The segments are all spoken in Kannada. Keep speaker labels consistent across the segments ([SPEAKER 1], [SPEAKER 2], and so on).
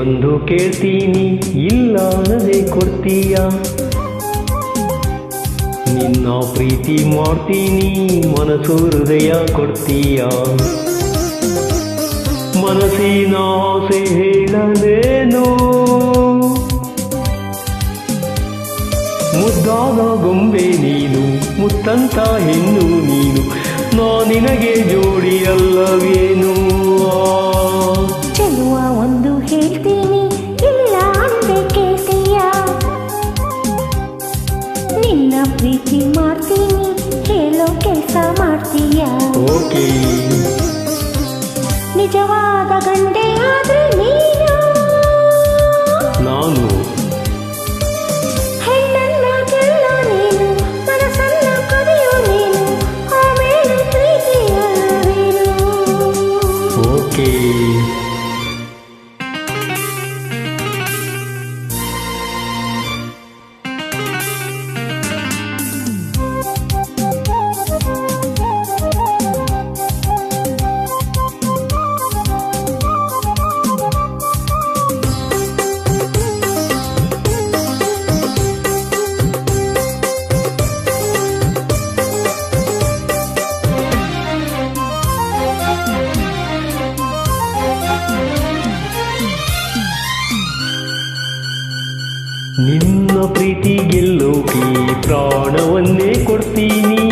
[SPEAKER 1] ಒಂದು ಕೇಳ್ತೀನಿ, ಇಲ್ಲ ಕೊಡ್ತೀಯ? ನಿನ್ನ ಪ್ರೀತಿ ಮಾಡ್ತೀನಿ, ಮನಸ್ಸು ಹೃದಯ ಕೊಡ್ತೀಯ? ಮನಸ್ಸಿನ ಆಸೆ ಹೇಳಲೇನು? ಮುದ್ದಾದ ಗೊಂಬೆ ನೀನು, ಮುತ್ತಂತ ಹೆಣ್ಣು ನೀನು, ನಾ ನಿನಗೆ ಜೋಡಿಯಲ್ಲವೇನು
[SPEAKER 2] ಚೆಲುವ ಒಂದು ಮಾಡ್ತೀನಿ ಹೇಳೋ ಕೆಲಸ ಮಾಡ್ತೀಯ?
[SPEAKER 1] ಓಕೆ.
[SPEAKER 2] ನಿಜವಾದ ಗಂಡೆ ಆದ್ರೆ ನೀನು?
[SPEAKER 1] ನಾನು.
[SPEAKER 2] ಹೆಣ್ಣನ್ನ ಗೆಲ್ಲ ನೀನು ಮನಸ್ಸನ್ನ ಕರೆಯೋ ನೀನು ಆಮೇಲೆ ಪ್ರೀತಿಯ
[SPEAKER 1] ಓಕೆ. ನಿನ್ನ ಪ್ರೀತಿ ಗೆಲ್ಲೋಕೆ ಪ್ರಾಣವನ್ನೇ ಕೊಡ್ತೀನಿ.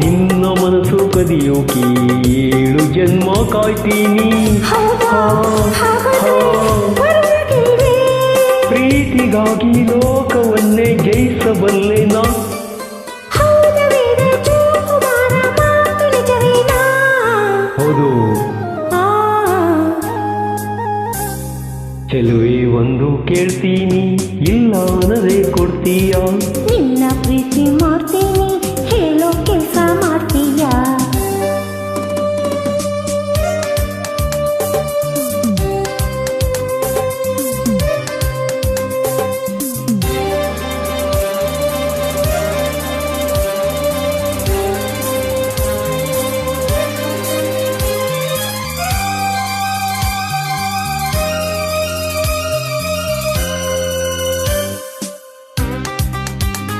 [SPEAKER 1] ನಿನ್ನ ಮನಸ್ಸು ಕದಿಯೋಕೆ ಏಳು ಜನ್ಮ ಕಾಯ್ತೀನಿ. ಚೆಲುವೆ ಒಂದು ಕೇಳ್ತೀನಿ ಇಲ್ಲ ಅನ್ನದೇ ಕೊಡ್ತೀಯ?
[SPEAKER 2] ನಿನ್ನ ಪ್ರೀತಿ ಮಾಡ್ತೀನಿ ಹೇಳೋ ಕೆಲಸ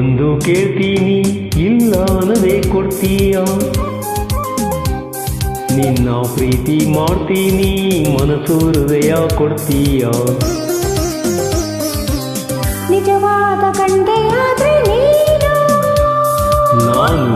[SPEAKER 1] ಒಂದು ಕೇಳ್ತೀನಿ ಇಲ್ಲ ನನಗೆ ಕೊಡ್ತೀಯ? ನಿನ್ನ ಪ್ರೀತಿ ಮಾಡ್ತೀನಿ ಮನಸ್ಸು ಹೃದಯ ಕೊಡ್ತೀಯ?
[SPEAKER 2] ನಿಜವಾದ ಕಂಡೆಯಾದ್ರೆ ನಾನು